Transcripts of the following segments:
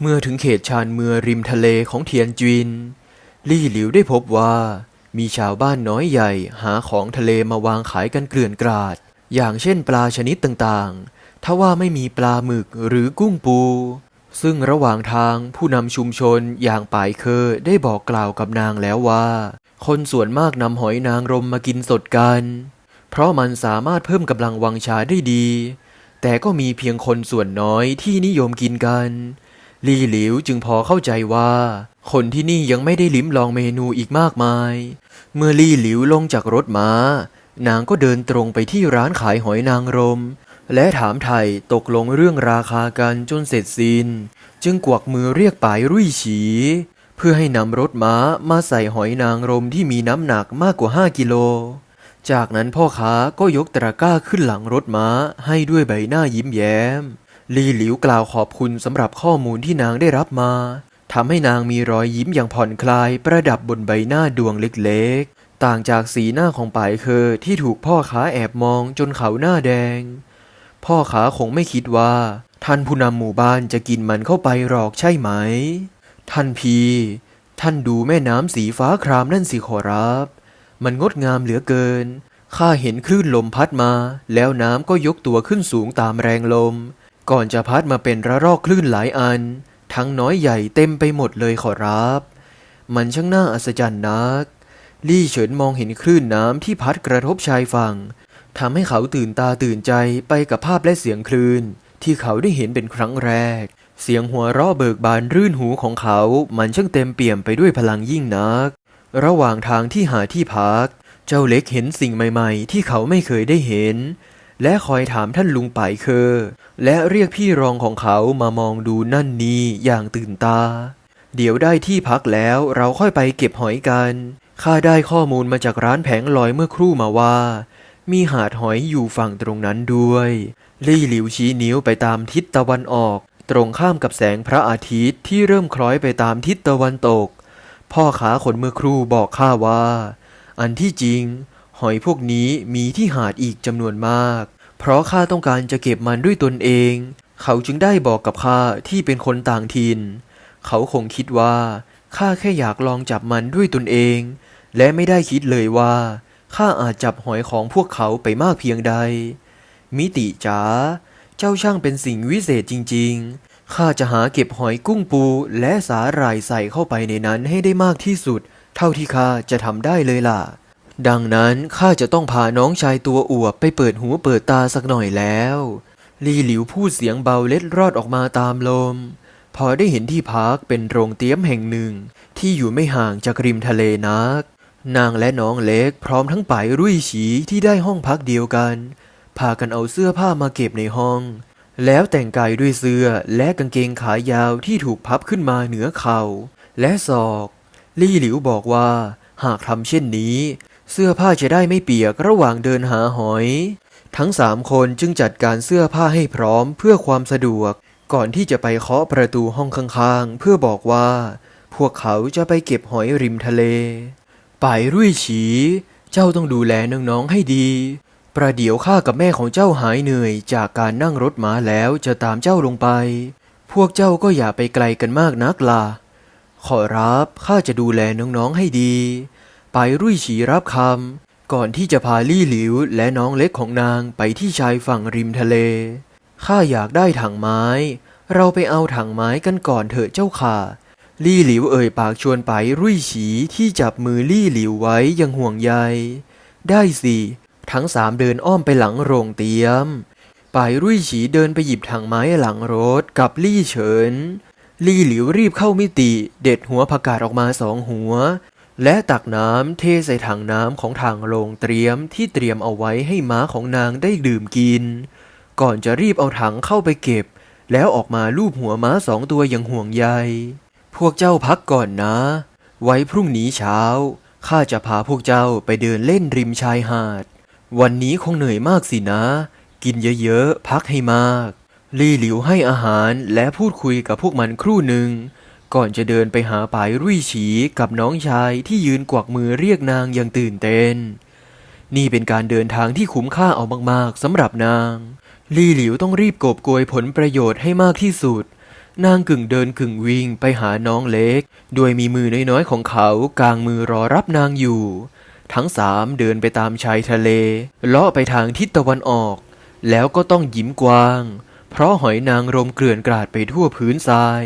เมื่อถึงเขตชานเมืองริมทะเลของเทียนจิน ลี่หลิวได้พบว่ามีชาวบ้านน้อยใหญ่หาของทะเลมาวางขายกันเกลื่อนกราด อย่างเช่นปลาชนิดต่างๆ ถ้าว่าไม่มีปลาหมึกหรือกุ้งปู ซึ่งระหว่างทางผู้นำชุมชนอย่างป่ายเคอได้บอกกล่าวกับนางแล้วว่า คนส่วนมากนำหอยนางรมมากินสดกัน เพราะมันสามารถเพิ่มกำลังวังชาได้ดี แต่ก็มีเพียงคนส่วนน้อยที่นิยมกินกัน ลี่หลิวจึงพอเข้าใจว่า คนที่นี่ยังไม่ได้ลิ้มลองเมนูอีกมากมาย เมื่อลี่หลิวลงจากรถม้า นางก็เดินตรงไปที่ร้านขายหอยนางรม และถามไถ่ตกลงเรื่องราคากันจนเสร็จสิ้น จึงกวักมือเรียกปายรุ่ยฉี เพื่อให้นำรถม้ามาใส่หอยนางรมที่มีน้ำหนักมากกว่า 5 กิโล จากนั้นพ่อค้าก็ยกตะกร้าขึ้นหลังรถม้าให้ด้วยใบหน้ายิ้มแย้ม ลีหลิวกล่าวขอบคุณสำหรับข้อมูลที่นางได้รับมาทำให้นางมีรอยยิ้มอย่างผ่อนคลายประดับบนใบหน้าดวงเล็กๆ ต่างจากสีหน้าของป่ายเคอที่ถูกพ่อค้าแอบมองจนเขาหน้าแดง พ่อค้าคงไม่คิดว่า ท่านผู้นำหมู่บ้านจะกินมันเข้าไปหรอกใช่ไหม ท่านพี ท่านดูแม่น้ำสีฟ้าครามนั่นสิขอรับ มันงดงามเหลือเกินข้าเห็นคลื่นลมพัดมา แล้วน้ำก็ยกตัวขึ้นสูงตามแรงลม ก่อนจะพัดมาเป็นระลอกคลื่นหลายอัน ทั้งน้อยใหญ่เต็มไปหมดเลยขอรับ มันช่างน่าอัศจรรย์นัก ลี่เฉินมองเห็นคลื่นน้ำที่พัดกระทบชายฝั่งทำให้เขาตื่นตาตื่นใจไปกับภาพและเสียงคลื่น ที่เขาได้เห็นเป็นครั้งแรก เสียงหัวเราะเบิกบานรื่นหูของเขา มันช่างเต็มเปี่ยมไปด้วยพลังยิ่งนัก ระหว่างทางที่หาที่พัก เจ้าเล็กเห็นสิ่งใหม่ ๆ ที่เขาไม่เคยได้เห็น และคอยถามท่านลุงไป่เคอและเรียกพี่รองของเขามามองดูนั่นนี่อย่างตื่นตา เดี๋ยวได้ที่พักแล้วเราค่อยไปเก็บหอยกัน ข้าได้ข้อมูลมาจากร้านแผงลอยเมื่อครู่มาว่า มีหาดหอยอยู่ฝั่งตรงนั้นด้วย ลี่หลิวชี้นิ้วไปตามทิศตะวันออก ตรงข้ามกับแสงพระอาทิตย์ที่เริ่มคล้อยไปตามทิศตะวันตก พ่อขาคนเมื่อครู่บอกข้าว่า อันที่จริง หอยพวกนี้มีที่หาดอีกจำนวนมาก เพราะข้าต้องการจะเก็บมันด้วยตนเอง เขาจึงได้บอกกับข้าที่เป็นคนต่างถิ่น เขาคงคิดว่าข้าแค่อยากลองจับมันด้วยตนเอง และไม่ได้คิดเลยว่าข้าอาจจับหอยของพวกเขาไปมากเพียงใด มิติจ๋า เจ้าช่างเป็นสิ่งวิเศษจริง ๆ ข้าจะหาเก็บหอยกุ้งปูและสาหร่ายใส่เข้าไปในนั้นให้ได้มากที่สุด เท่าที่ข้าจะทำได้เลยล่ะ ดังนั้นข้าจะต้องพาน้องชายตัวอวบไปเปิดหูเปิดตาสักหน่อยแล้วลี่หลิวพูดเสียงเบาเล็ดรอดออกมาตามลม พอได้เห็นที่พักเป็นโรงเตี้ยมแห่งหนึ่ง ที่อยู่ไม่ห่างจากริมทะเลนัก นางและน้องเล็กพร้อมทั้งป่ายรุ่ยฉีที่ได้ห้องพักเดียวกัน พากันเอาเสื้อผ้ามาเก็บในห้อง แล้วแต่งกายด้วยเสื้อและกางเกงขายาวที่ถูกพับขึ้นมาเหนือเข่าและศอก ลี่หลิวบอกว่า หากทำเช่นนี้ เสื้อผ้าจะได้ไม่เปียกระหว่างเดินหาหอย ทั้งสามคนจึงจัดการเสื้อผ้าให้พร้อมเพื่อความสะดวก ก่อนที่จะไปเคาะประตูห้องข้างๆ เพื่อบอกว่า พวกเขาจะไปเก็บหอยริมทะเลป่ายรุ่ยฉี เจ้าต้องดูแลน้องๆให้ดี ประเดี๋ยวข้ากับแม่ของเจ้าหายเหนื่อย จากการนั่งรถม้าแล้วจะตามเจ้าลงไป พวกเจ้าก็อย่าไปไกลกันมากนักล่ะขอรับข้าจะดูแลน้องๆให้ดี ไปรุ่ยฉีรับคำก่อนที่จะพาลี่หลิวและน้องเล็กของนางไปที่ชายฝั่งริมทะเล ข้าอยากได้ถังไม้ เราไปเอาถังไม้กันก่อนเถอะเจ้าค่ะ ลี่หลิวเอ่ยปากชวนไปรุ่ยฉีที่จับมือลี่หลิวไว้ยังห่วงใย ได้สิ ทั้งสามเดินอ้อมไปหลังโรงเตียมปายรุ่ยฉีเดินไปหยิบถังไม้หลังรถกับลี่เฉิน ลี่หลิวรีบเข้ามิติ เด็ดหัวผักกาดออกมาสองหัว และตักน้ำเทใส่ถังน้ำของทางโรงเตรียมที่เตรียมเอาไว้ให้ม้าของนางได้ดื่มกิน ก่อนจะรีบเอาถังเข้าไปเก็บ แล้วออกมาลูบหัวม้าสองตัวอย่างห่วงใย พวกเจ้าพักก่อนนะ ไว้พรุ่งนี้เช้าข้าจะพาพวกเจ้าไปเดินเล่นริมชายหาด วันนี้คงเหนื่อยมากสินะ กินเยอะๆ พักให้มาก ลี่หลิวให้อาหารและพูดคุยกับพวกมันครู่หนึ่ง ก่อนจะเดินไปหาปายรุ่ยฉีกับน้องชายที่ยืนกวักมือเรียกนางอย่างตื่นเต้น นี่เป็นการเดินทางที่คุ้มค่าเอามากๆสำหรับนาง ลี่หลิวต้องรีบกอบโกยผลประโยชน์ให้มากที่สุด นางกึ่งเดินกึ่งวิ่งไปหาน้องเล็ก โดยมีมือน้อยๆของเขากางมือรอรับนางอยู่ ทั้งสามเดินไปตามชายทะเลเลาะไปทางทิศตะวันออก แล้วก็ต้องยิ้มกว้าง เพราะหอยนางรมเกลื่อนกราดไปทั่วพื้นทราย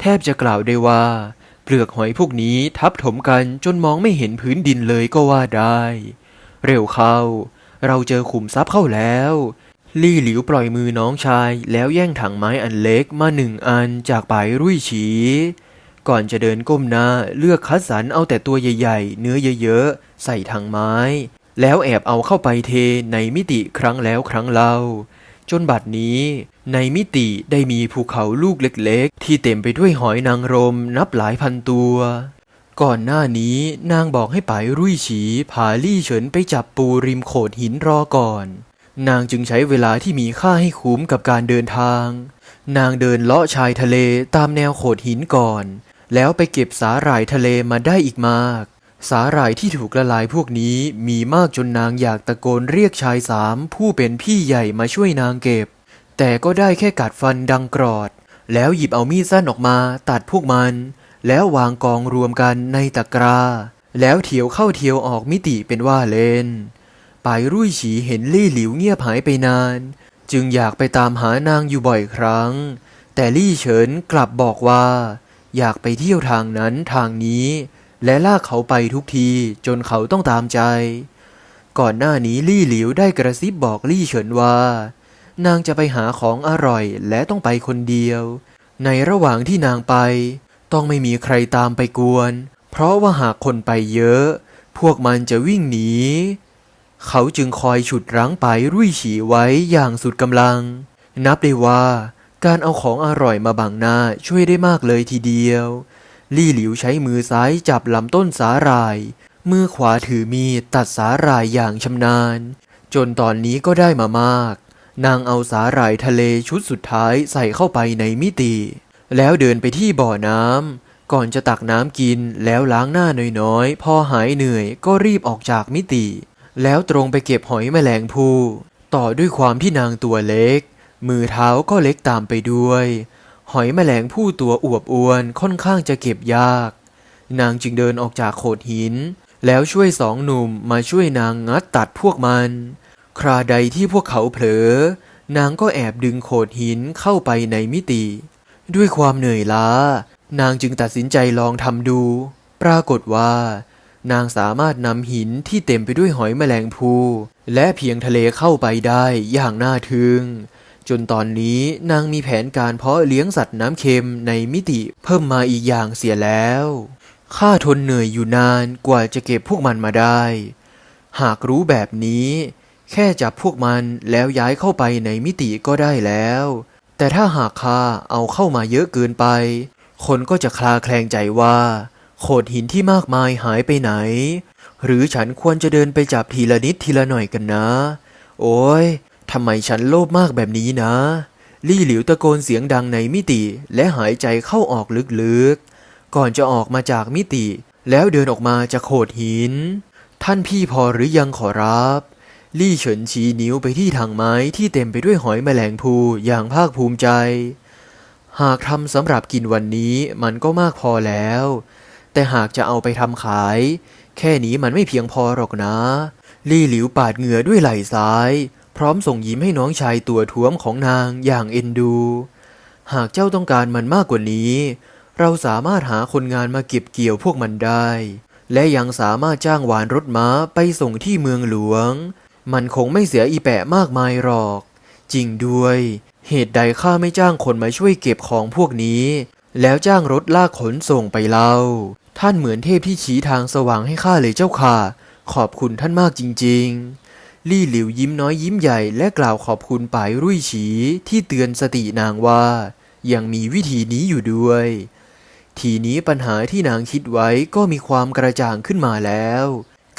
แทบจะกล่าวได้ว่า เปลือกหอยพวกนี้ทับถมกันจนมองไม่เห็นพื้นดินเลยก็ว่าได้ เร็วเข้า เราเจอขุมทรัพย์เข้าแล้ว ลี่หลิวปล่อยมือน้องชายแล้วแย่งถังไม้อันเล็กมาหนึ่งอันจากปายรุ่ยฉีก่อนจะเดินก้มหน้าเลือกคัดสรรเอาแต่ตัวใหญ่ ๆ เนื้อเยอะๆ ใส่ถังไม้ แล้วแอบเอาเข้าไปเทในมิติครั้งแล้วครั้งเล่า จนบัดนี้ ในมิติได้มีภูเขาลูกเล็กๆ ที่เต็มไปด้วยหอยนางรมนับหลายพันตัว ก่อนหน้านี้นางบอกให้ไปายรุ่ยฉีพาลี่เฉินไปจับปูริมโขดหินรอก่อน นางจึงใช้เวลาที่มีค่าให้คุ้มกับการเดินทาง นางเดินเลาะชายทะเลตามแนวโขดหินก่อน แล้วไปเก็บสาหร่ายทะเลมาได้อีกมาก สาหร่ายที่ถูกละลายพวกนี้มีมากจนนางอยากตะโกนเรียกชายสามผู้เป็นพี่ใหญ่มาช่วยนางเก็บ แต่ก็ได้แค่กัดฟันดังกรอด แล้วหยิบเอามีดสั้นออกมาตัดพวกมัน แล้ววางกองรวมกันในตะกร้า แล้วเทียวเข้าเทียวออกมิติเป็นว่าเล่นปายรุ่ยฉีเห็นลี่หลิวเงียบหายไปนาน จึงอยากไปตามหานางอยู่บ่อยครั้ง แต่ลี่เฉินกลับบอกว่า อยากไปเที่ยวทางนั้นทางนี้ และลากเขาไปทุกทีจนเขาต้องตามใจ ก่อนหน้านี้ลี่หลิวได้กระซิบบอกลี่เฉินว่า นางจะไปหาของอร่อยและต้องไปคนเดียว ในระหว่างที่นางไป ต้องไม่มีใครตามไปกวน เพราะว่าหากคนไปเยอะ พวกมันจะวิ่งหนี เขาจึงคอยฉุดรั้งไปรุ่ยฉีไว้อย่างสุดกำลัง นับได้ว่า การเอาของอร่อยมาบังหน้าช่วยได้มากเลยทีเดียว ลี่หลิวใช้มือซ้ายจับลำต้นสาหร่าย มือขวาถือมีดตัดสาหร่ายอย่างชำนาญ จนตอนนี้ก็ได้มามาก นางเอาสาหร่ายทะเลชุดสุดท้ายใส่เข้าไปในมิติ แล้วเดินไปที่บ่อน้ำก่อนจะตักน้ำกินแล้วล้างหน้าน้อยๆ พอหายเหนื่อยก็รีบออกจากมิติ แล้วตรงไปเก็บหอยแมลงภู่ต่อด้วยความที่นางตัวเล็ก มือเท้าก็เล็กตามไปด้วย หอยแมลงผู้ตัวอวบอ้วนค่อนข้างจะเก็บยาก นางจึงเดินออกจากโขดหิน แล้วช่วยสองหนุ่มมาช่วยนางงัดตัดพวกมัน คราใดที่พวกเขาเผลอ นางก็แอบดึงโขดหินเข้าไปในมิติ ด้วยความเหนื่อยล้า นางจึงตัดสินใจลองทำดู ปรากฏว่า นางสามารถนำหินที่เต็มไปด้วยหอยแมลงภู่และเพียงทะเลเข้าไปได้อย่างน่าทึ่งจนตอนนี้นางมีแผนการเพาะเลี้ยงสัตว์น้ำเค็มในมิติเพิ่มมาอีกอย่างเสียแล้ว ข้าทนเหนื่อยอยู่นานกว่าจะเก็บพวกมันมาได้ หากรู้แบบนี้ แค่จับพวกมันแล้วย้ายเข้าไปในมิติก็ได้แล้ว แต่ถ้าหากข้าเอาเข้ามาเยอะเกินไป คนก็จะคลาแคลงใจว่า โขดหินที่มากมายหายไปไหน หรือฉันควรจะเดินไปจับทีละนิดทีละหน่อยกันนะ โอ้ยทำไมฉันโลภมากแบบนี้นะ ลี่หลิวตะโกนเสียงดังในมิติและหายใจเข้าออกลึกๆ ก่อนจะออกมาจากมิติ แล้วเดินออกมาจากโขดหิน ท่านพี่พอหรือยังขอรับ ลี่เฉินชี้นิ้วไปที่ทางไม้ที่เต็มไปด้วยหอยแมลงภูอย่างภาคภูมิใจ หากทำสำหรับกินวันนี้มันก็มากพอแล้ว แต่หากจะเอาไปทำขาย แค่นี้มันไม่เพียงพอหรอกนะ ลี่หลิวปาดเหงื่อด้วยไหล่ซ้าย พร้อมส่งยิ้มให้น้องชายตัวท้วมของนางอย่างเอ็นดู หากเจ้าต้องการมันมากกว่านี้ เราสามารถหาคนงานมาเก็บเกี่ยวพวกมันได้ และยังสามารถจ้างหวานรถม้าไปส่งที่เมืองหลวง มันคงไม่เสียอีแปะมากมายหรอก จริงด้วย เหตุใดข้าไม่จ้างคนมาช่วยเก็บของพวกนี้ แล้วจ้างรถลากขนส่งไปเล่า ท่านเหมือนเทพที่ชี้ทางสว่างให้ข้าเลยเจ้าค่ะ ขอบคุณท่านมากจริง ๆ ลี่หลิวยิ้มน้อยยิ้มใหญ่และกล่าวขอบคุณปายรุ่ยฉีที่เตือนสตินางว่า ยังมีวิธีนี้อยู่ด้วย ทีนี้ปัญหาที่นางคิดไว้ก็มีความกระจ่างขึ้นมาแล้ว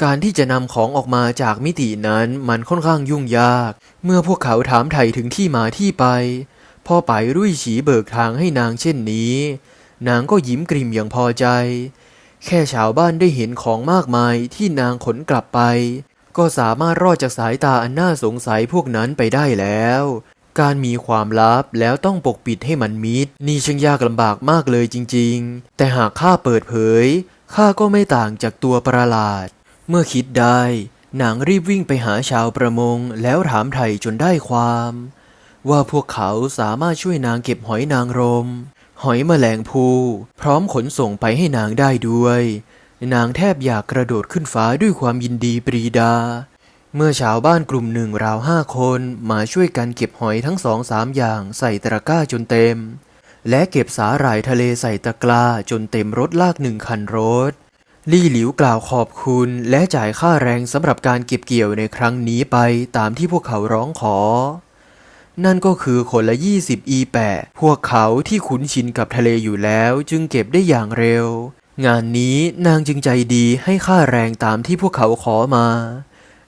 การที่จะนำของออกมาจากมิตินั้นมันค่อนข้างยุ่งยาก เมื่อพวกเขาถามไถ่ถึงที่มาที่ไป พ่อไปายรุ่ยฉีเบิกทางให้นางเช่นนี้ นางก็ยิ้มกริมอย่างพอใจ แค่ชาวบ้านได้เห็นของมากมายที่นางขนกลับไป ก็สามารถรอดจากสายตาอันน่าสงสัยพวกนั้นไปได้แล้ว การมีความลับแล้วต้องปกปิดให้มันมิด นี่ช่างยากลำบากมากเลยจริง ๆ แต่หากข้าเปิดเผยข้าก็ไม่ต่างจากตัวประหลาด เมื่อคิดได้นางรีบวิ่งไปหาชาวประมงแล้วถามไถ่จนได้ความ ว่าพวกเขาสามารถช่วยนางเก็บหอยนางรม หอยแมลงภูพร้อมขนส่งไปให้นางได้ด้วย นางแทบอยากกระโดดขึ้นฟ้าด้วยความยินดีปรีดา เมื่อชาวบ้านกลุ่มหนึ่งราวห้าคนมาช่วยกันเก็บหอยทั้งสองสามอย่างใส่ตะกร้าจนเต็ม และเก็บสาหร่ายทะเลใส่ตะกร้าจนเต็มรถลากหนึ่งคันรถ ลี่หลิวกล่าวขอบคุณและจ่ายค่าแรงสำหรับการเก็บเกี่ยวในครั้งนี้ไปตามที่พวกเขาร้องขอ นั่นก็คือคนละ 20 อีแปะพวกเขาที่คุ้นชินกับทะเลอยู่แล้วจึงเก็บได้อย่างเร็ว งานนี้นางจึงใจดีให้ค่าแรงตามที่พวกเขาขอมา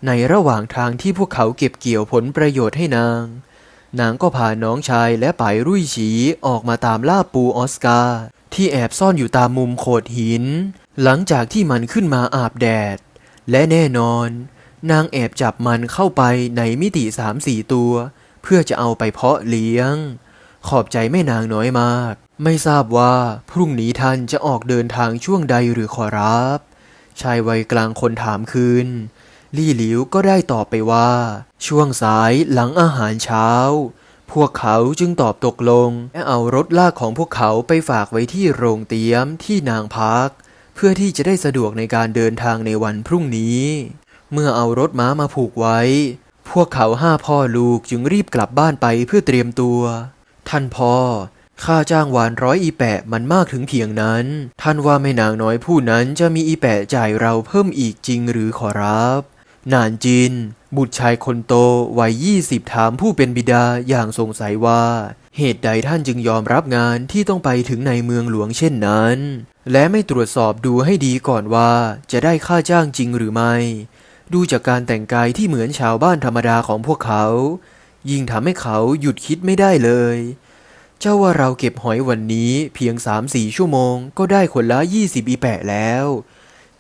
ในระหว่างทางที่พวกเขาเก็บเกี่ยวผลประโยชน์ให้นาง นางก็พาน้องชายและไป่รุ่ยฉีออกมาตามล่าปูออสการ์ที่แอบซ่อนอยู่ตามมุมโขดหิน หลังจากที่มันขึ้นมาอาบแดด และแน่นอน นางแอบจับมันเข้าไปในมิติสามสี่ตัว เพื่อจะเอาไปเพาะเลี้ยง ขอบใจแม่นางน้อยมาก ไม่ทราบว่าพรุ่งนี้ท่านจะออกเดินทางช่วงใดหรือขอรับ ชายวัยกลางคนถามคืน ลี่หลิวก็ได้ตอบไปว่า ช่วงสายหลังอาหารเช้า พวกเขาจึงตอบตกลง และเอารถลากของพวกเขาไปฝากไว้ที่โรงเตี๊ยมที่นางพัก เพื่อที่จะได้สะดวกในการเดินทางในวันพรุ่งนี้ เมื่อเอารถม้ามาผูกไว้ พวกเขาห้าพ่อลูกจึงรีบกลับบ้านไปเพื่อเตรียมตัว ท่านพ่อค่าจ้างวานร้อยอีแปะมันมากถึงเพียงนั้น ท่านว่าแม่นางน้อยผู้นั้นจะมีอีแปะจ่ายเราเพิ่มอีกจริงหรือขอรับ นานจิน บุตรชายคนโตวัยยี่สิบถามผู้เป็นบิดาอย่างสงสัยว่า เหตุใดท่านจึงยอมรับงานที่ต้องไปถึงในเมืองหลวงเช่นนั้น และไม่ตรวจสอบดูให้ดีก่อนว่าจะได้ค่าจ้างจริงหรือไม่ ดูจากการแต่งกายที่เหมือนชาวบ้านธรรมดาของพวกเขา ยิ่งทำให้เขาหยุดคิดไม่ได้เลย เจ้าว่าเราเก็บหอยวันนี้เพียงสามสี่ชั่วโมง ก็ได้คนละยี่สิบอีแปะแล้ว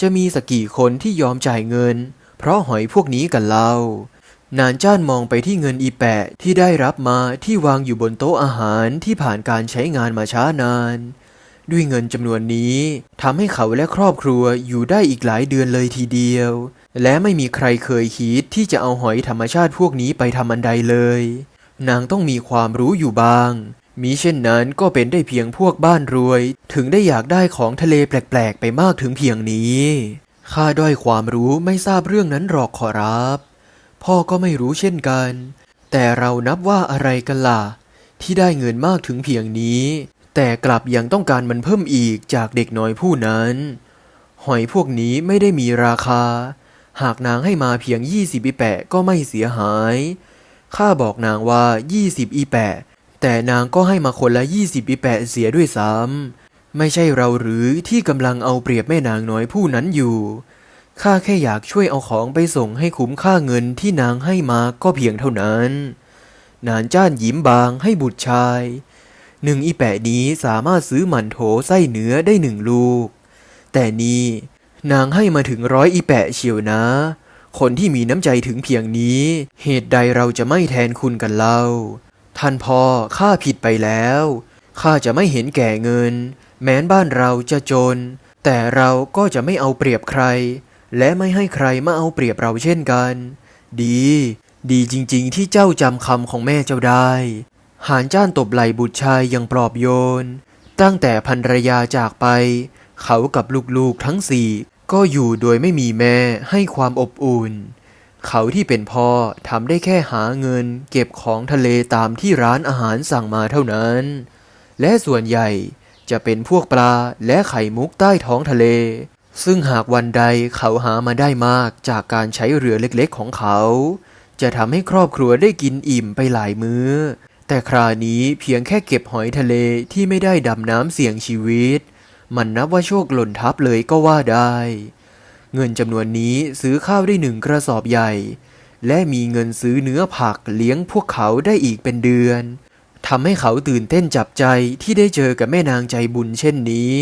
จะมีสักกี่คนที่ยอมจ่ายเงิน เพราะหอยพวกนี้กันเล่านานจ้านมองไปที่เงินอีแปะที่ได้รับมาที่วางอยู่บนโต๊ะอาหารที่ผ่านการใช้งานมาช้านาน ด้วยเงินจำนวนนี้ทำให้เขาและครอบครัวอยู่ได้อีกหลายเดือนเลยทีเดียว และไม่มีใครเคยคิดที่จะเอาหอยธรรมชาติพวกนี้ไปทำอันใดเลย นางต้องมีความรู้อยู่บ้าง มิเช่นนั้นก็เป็นได้เพียงพวกบ้านรวย ถึงได้อยากได้ของทะเลแปลกๆ ไปมากถึงเพียงนี้ ข้าด้อยความรู้ไม่ทราบเรื่องนั้นหรอกขอรับ พ่อก็ไม่รู้เช่นกัน แต่เรานับว่าอะไรกันล่ะ ที่ได้เงินมากถึงเพียงนี้ แต่กลับยังต้องการมันเพิ่มอีกจากเด็กน้อยผู้นั้น หอยพวกนี้ไม่ได้มีราคา หากนางให้มาเพียง20อีแปะก็ไม่เสียหาย ข้าบอกนางว่า20อีแปะแต่นางก็ให้มาคนละ20อีแปะเสียด้วยซ้ำ ไม่ใช่เราหรือที่กำลังเอาเปรียบแม่นางน้อยผู้นั้นอยู่ ข้าแค่อยากช่วยเอาของไปส่งให้คุ้มค่าเงินที่นางให้มาก็เพียงเท่านั้น นานจ้านยิ้มบางให้บุตรชาย หนึ่งอีแปะนี้สามารถซื้อหมันโถไส้เนื้อได้หนึ่งลูก แต่นี่นางให้มาถึงร้อยอีแปะเชียวนะ คนที่มีน้ำใจถึงเพียงนี้ เหตุใดเราจะไม่แทนคุณกันเล่า ท่านพ่อข้าผิดไปแล้ว ข้าจะไม่เห็นแก่เงิน แม้นบ้านเราจะจน แต่เราก็จะไม่เอาเปรียบใคร และไม่ให้ใครมาเอาเปรียบเราเช่นกัน ดี ดีจริงๆที่เจ้าจำคำของแม่เจ้าได้ หานจ้านตบไหลบุตรชายอย่างปลอบโยน ตั้งแต่ภรรยาจากไป เขากับลูกๆทั้งสี่ก็อยู่โดยไม่มีแม่ให้ความอบอุ่น เขาที่เป็นพ่อทำได้แค่หาเงิน เก็บของทะเลตามที่ร้านอาหารสั่งมาเท่านั้น และส่วนใหญ่ จะเป็นพวกปลาและไข่มุกใต้ท้องทะเล ซึ่งหากวันใดเขาหามาได้มากจากการใช้เรือเล็กๆของเขา จะทำให้ครอบครัวได้กินอิ่มไปหลายมื้อ แต่คราวนี้เพียงแค่เก็บหอยทะเลที่ไม่ได้ดำน้ำเสี่ยงชีวิต มันนับว่าโชคหล่นทับเลยก็ว่าได้ เงินจำนวนนี้ซื้อข้าวได้หนึ่งกระสอบใหญ่ และมีเงินซื้อเนื้อผักเลี้ยงพวกเขาได้อีกเป็นเดือน ทำให้เขาตื่นเต้นจับใจที่ได้เจอกับแม่นางใจบุญเช่นนี้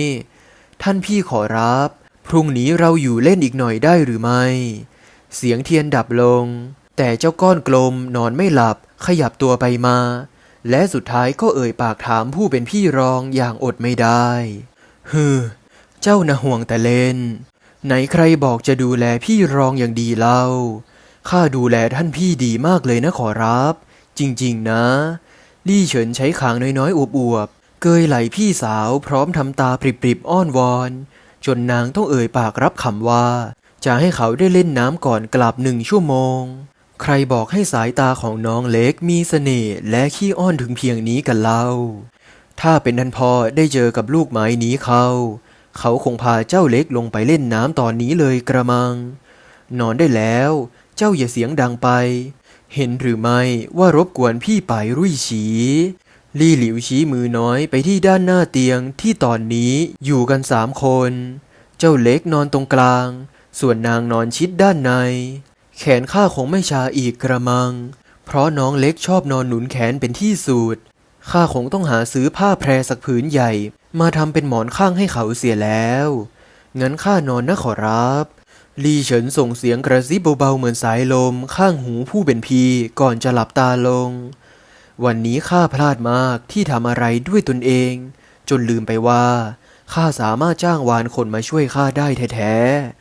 ท่านพี่ขอรับ พรุ่งนี้เราอยู่เล่นอีกหน่อยได้หรือไม่ เสียงเทียนดับลง แต่เจ้าก้อนกลมนอนไม่หลับขยับตัวไปมา และสุดท้ายก็เอ่ยปากถามผู้เป็นพี่รองอย่างอดไม่ได้ฮือเจ้านะห่วงแต่เล่น ไหนใครบอกจะดูแลพี่รองอย่างดีเล่าข้าดูแลท่านพี่ดีมากเลยนะขอรับ จริงๆนะ ลี่เฉินใช้ขางน้อยๆอวบๆ เกยไหลพี่สาวพร้อมทำตาปริบๆอ้อนวอน จนนางต้องเอ่ยปากรับคำว่า จะให้เขาได้เล่นน้ำก่อนกลับหนึ่งชั่วโมง ใครบอกให้สายตาของน้องเล็กมีเสน่ห์และขี้อ้อนถึงเพียงนี้กันเล่า ถ้าเป็นท่านพ่อได้เจอกับลูกไม้นี้เขาเขาคงพาเจ้าเล็กลงไปเล่นน้ำตอนนี้เลยกระมัง นอนได้แล้ว เจ้าอย่าเสียงดังไป เห็นหรือไม่ว่ารบกวนพี่ไปรุ่ยฉีลี่หลิวชี้มือน้อยไปที่ด้านหน้าเตียงที่ตอนนี้อยู่กันสามคน เจ้าเล็กนอนตรงกลาง ส่วนนางนอนชิดด้านใน แขนข้าคงไม่ชาอีกกระมัง เพราะน้องเล็กชอบนอนหนุนแขนเป็นที่สุดข้าคงต้องหาซื้อผ้าแพรสักผืนใหญ่ มาทำเป็นหมอนข้างให้เขาเสียแล้ว งั้นข้านอนนะขอรับ ลี่เฉินส่งเสียงกระซิบเบาๆเหมือนสายลม ข้างหูผู้เป็นพีก่อนจะหลับตาลง วันนี้ข้าพลาดมากที่ทำอะไรด้วยตนเอง จนลืมไปว่าข้าสามารถจ้างวานคนมาช่วยข้าได้แท้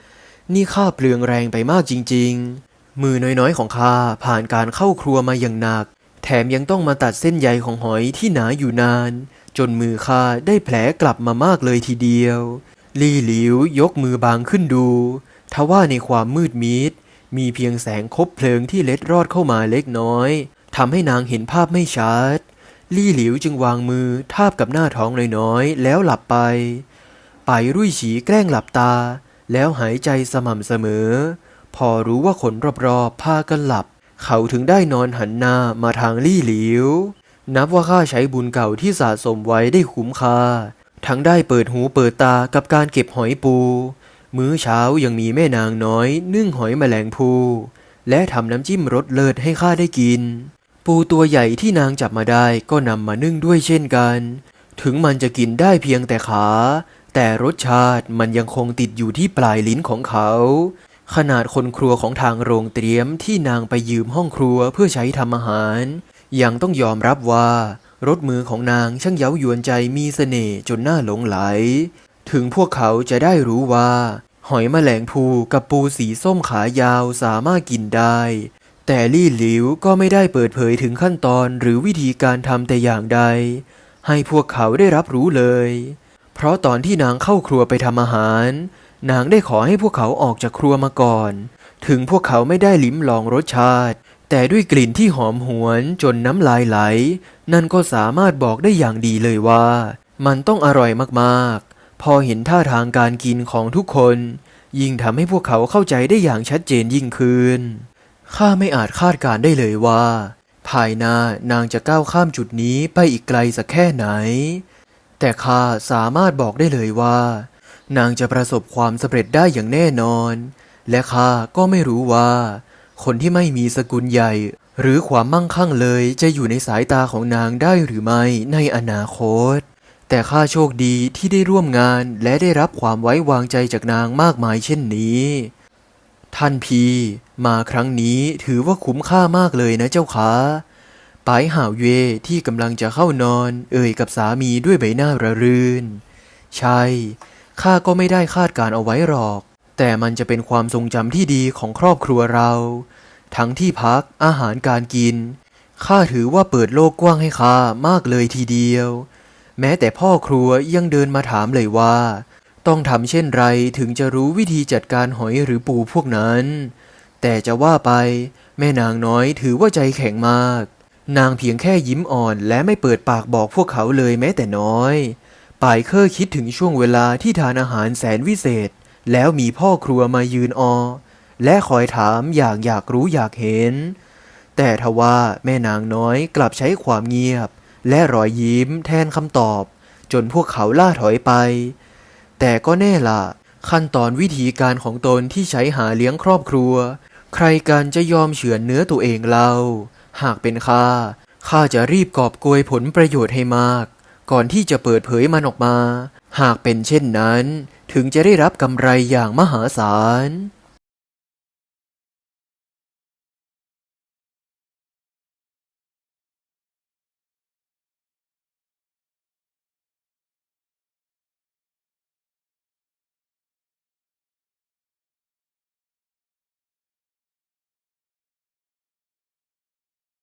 ๆ นี่ข้าเปลืองแรงไปมากจริงๆ มือน้อยๆของข้าผ่านการเข้าครัวมาอย่างหนัก แถมยังต้องมาตัดเส้นใยของหอยที่หนาอยู่นาน จนมือข้าได้แผลกลับมามากเลยทีเดียว ลี่หลิวยกมือบางขึ้นดู ทว่าในความมืดมิดมีเพียงแสงคบเพลิงที่เล็ดรอดเข้ามาเล็กน้อยทำให้นางเห็นภาพไม่ชัด ลี่หลิวจึงวางมือทาบกับหน้าท้องน้อยๆแล้วหลับไปไปรุ่ยฉีแกล้งหลับตา แล้วหายใจสม่ำเสมอ พอรู้ว่าคนรอบๆพากันหลับ เขาถึงได้นอนหันหน้ามาทางลี่หลิว นับว่าข้าใช้บุญเก่าที่สะสมไว้ได้คุ้มค่า ทั้งได้เปิดหูเปิดตากับการเก็บหอยปู มื้อเช้ายังมีแม่นางน้อย นึ่งหอยแมลงภู และทำน้ำจิ้มรสเลิศให้ข้าได้กิน ปูตัวใหญ่ที่นางจับมาได้ก็นำมานึ่งด้วยเช่นกัน ถึงมันจะกินได้เพียงแต่ขา แต่รสชาติมันยังคงติดอยู่ที่ปลายลิ้นของเขา ขนาดคนครัวของทางโรงเตรียมที่นางไปยืมห้องครัวเพื่อใช้ทำอาหาร ยังต้องยอมรับว่ารสมือของนางช่างเย้ายวนใจมีเสน่ห์จนน่าหลงไหล ถึงพวกเขาจะได้รู้ว่า หอยแมลงภูกับปูสีส้มขายาวสามารถกินได้ แต่ลี่หลิวก็ไม่ได้เปิดเผยถึงขั้นตอนหรือวิธีการทำแต่อย่างใด ให้พวกเขาได้รับรู้เลย เพราะตอนที่นางเข้าครัวไปทำอาหาร นางได้ขอให้พวกเขาออกจากครัวมาก่อน ถึงพวกเขาไม่ได้ลิ้มลองรสชาติ แต่ด้วยกลิ่นที่หอมหวนจนน้ำลายไหล นั่นก็สามารถบอกได้อย่างดีเลยว่า มันต้องอร่อยมากๆ พอเห็นท่าทางการกินของทุกคน ยิ่งทำให้พวกเขาเข้าใจได้อย่างชัดเจนยิ่งขึ้น ข้าไม่อาจคาดการได้เลยว่า ภายหน้านางจะก้าวข้ามจุดนี้ไปอีกไกลสักแค่ไหน แต่ข้าสามารถบอกได้เลยว่า นางจะประสบความสำเร็จได้อย่างแน่นอน และข้าก็ไม่รู้ว่า คนที่ไม่มีสกุลใหญ่ หรือความมั่งคั่งเลยจะอยู่ในสายตาของนางได้หรือไม่ในอนาคต แต่ข้าโชคดีที่ได้ร่วมงานและได้รับความไว้วางใจจากนางมากมายเช่นนี้ ท่านพีมาครั้งนี้ถือว่าคุ้มค่ามากเลยนะเจ้าคะปายห่าวเย่ที่กำลังจะเข้านอน เอ่ยกับสามีด้วยใบหน้าระรื่น ใช่ข้าก็ไม่ได้คาดการเอาไว้หรอก แต่มันจะเป็นความทรงจำที่ดีของครอบครัวเรา ทั้งที่พักอาหารการกินข้าถือว่าเปิดโลกกว้างให้ข้ามากเลยทีเดียว แม้แต่พ่อครัวยังเดินมาถามเลยว่า ต้องทำเช่นไรถึงจะรู้วิธีจัดการหอยหรือปูพวกนั้น แต่จะว่าไป แม่นางน้อยถือว่าใจแข็งมาก นางเพียงแค่ยิ้มอ่อนและไม่เปิดปากบอกพวกเขาเลยแม้แต่น้อยป่ายเคอร์คิดถึงช่วงเวลาที่ทานอาหารแสนวิเศษ แล้วมีพ่อครัวมายืนออ และคอยถามอย่างอยากรู้อยากเห็น แต่ทว่าแม่นางน้อยกลับใช้ความเงียบ และรอยยิ้มแทนคำตอบ จนพวกเขาล่าถอยไป แต่ก็แน่ล่ะขั้นตอนวิธีการของตนที่ใช้หาเลี้ยงครอบครัว ใครกันจะยอมเฉือนเนื้อตัวเองเล่าหากเป็นข้าข้าจะรีบกอบโกยผลประโยชน์ให้มาก ก่อนที่จะเปิดเผยมันออกมา หากเป็นเช่นนั้น ถึงจะได้รับกำไรอย่างมหาศาล